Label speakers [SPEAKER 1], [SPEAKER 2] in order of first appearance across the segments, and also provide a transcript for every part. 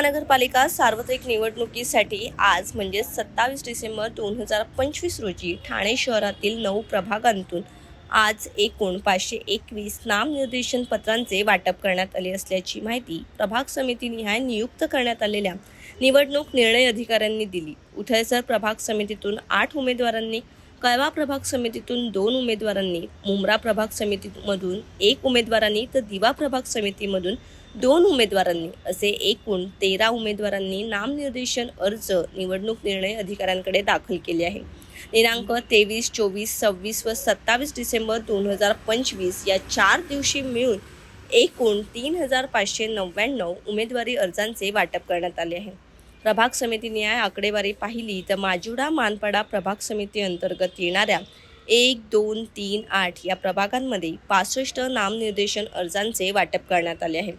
[SPEAKER 1] महानगरपालिका सार्वत्रिक निवडणुकीसाठी आज म्हणजे सत्तावीस डिसेंबर दोन हजार पंचवीस रोजी ठाणे शहरातील नऊ प्रभागांतून आज एकूण पाचशे एकवीस नामनिर्देशन पत्रांचे वाटप करण्यात आले असल्याची माहिती प्रभाग समितीनिहाय नियुक्त करण्यात आलेल्या निवडणूक निर्णय अधिकाऱ्यांनी दिली. उथळसर प्रभाग समितीतून आठ उमेदवारांनी कळवा प्रभाग समितीतून दोन उमेदवारांनी मुंब्रा प्रभाग समितीमधून एक उमेदवारांनी तर दिवा प्रभाग समितीमधून दोन उमेदवारांनी असे एकूण तेरा उमेदवारांनी नामनिर्देशन अर्ज निवडणूक निर्णय अधिकाऱ्यांकडे दाखल केले आहे. दिनांक तेवीस चोवीस सव्वीस व सत्तावीस डिसेंबर दोन हजार पंचवीस या चार दिवशी मिळून एकूण तीन हजार पाचशे नव्याण्णव उमेदवारी अर्जांचे वाटप करण्यात आले आहे. प्रभाग समितीने या आकडेवारी पाहिली तर माजुडा मानपाडा प्रभाग समिती अंतर्गत येणाऱ्या एक दोन तीन आठ या प्रभागांमध्ये पासष्ट नामनिर्देशन अर्जांचे वाटप करण्यात आले आहे.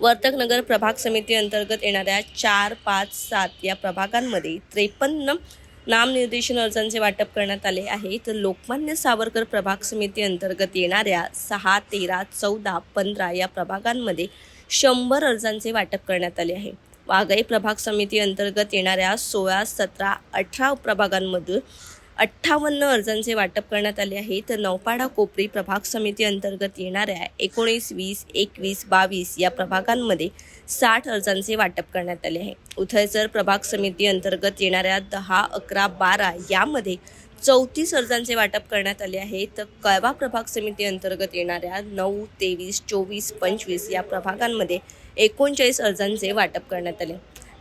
[SPEAKER 1] वर्तक नगर प्रभाग समिती अंतर्गत येणाऱ्या चार पाच सात या प्रभागांमध्ये त्रेपन्न नामनिर्देशन अर्जांचे वाटप करण्यात आले आहे. तर लोकमान्य सावरकर प्रभाग समिती अंतर्गत येणाऱ्या सहा तेरा चौदा पंधरा या प्रभागांमध्ये शंभर अर्जांचे वाटप करण्यात आले आहे. वाघाई प्रभाग समिती अंतर्गत येणाऱ्या सोळा सतरा अठरा प्रभागांमधून अठ्ठावन्न अर्जांचे वाटप करण्यात आले आहे. तर नौपाडा कोपरी प्रभाग समिती अंतर्गत येणाऱ्या एकोणीस वीस एकवीस बावीस या प्रभागांमध्ये साठ अर्जांचे वाटप करण्यात आले आहे. उथळसर प्रभाग समिती अंतर्गत येणाऱ्या दहा अकरा बारा यामध्ये चौतीस अर्जांचे वाटप करण्यात आले आहे. तर कळवा प्रभाग समिती अंतर्गत येणाऱ्या नऊ तेवीस चोवीस पंचवीस या प्रभागांमध्ये एकोणचाळीस अर्जांचे वाटप करण्यात आले.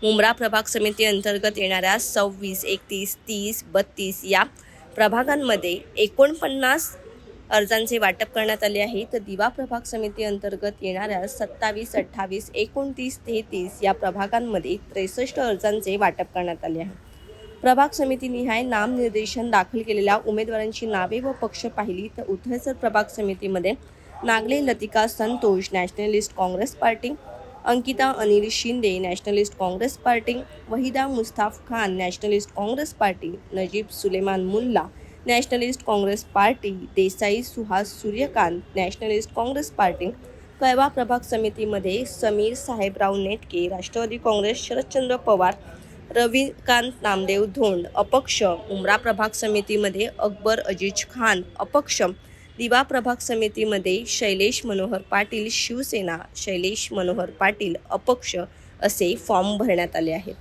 [SPEAKER 1] मुंब्रा प्रभाग समिती अंतर्गत येणाऱ्या सव्वीस एकतीस तीस बत्तीस या प्रभागांमध्ये एकोणपन्नास अर्जांचे वाटप करण्यात आले आहे. तर दिवा प्रभाग समिती अंतर्गत येणाऱ्या सत्तावीस अठ्ठावीस एकोणतीस तेहतीस या प्रभागांमध्ये त्रेसष्ट अर्जांचे वाटप करण्यात आले आहे. प्रभाग समितीनिहाय नामनिर्देशन दाखल केलेल्या उमेदवारांची नावे व पक्ष पाहिली तर उथळसर प्रभाग समितीमध्ये Nagle Latika Santosh Nationalist Congress Party Ankita Anil Shinde Nationalist Congress Party Wahida Mustaf Khan Nationalist Congress Party Najib Suleman Mulla Nationalist Congress Party Desai Suhas Suryakant Nationalist Congress Party Kalwa प्रभाग समितीमध्ये समीर साहेबराव नेटके राष्ट्रवादी काँग्रेस शरदचंद्र पवार रविकांत नामदेव धोंड अपक्ष उमरा प्रभाग समितीमध्ये अकबर अजीज खान अपक्ष दिवा प्रभाग समितीमध्ये शैलेश मनोहर पाटील शिवसेना शैलेश मनोहर पाटील अपक्ष असे फॉर्म भरण्यात आले आहेत.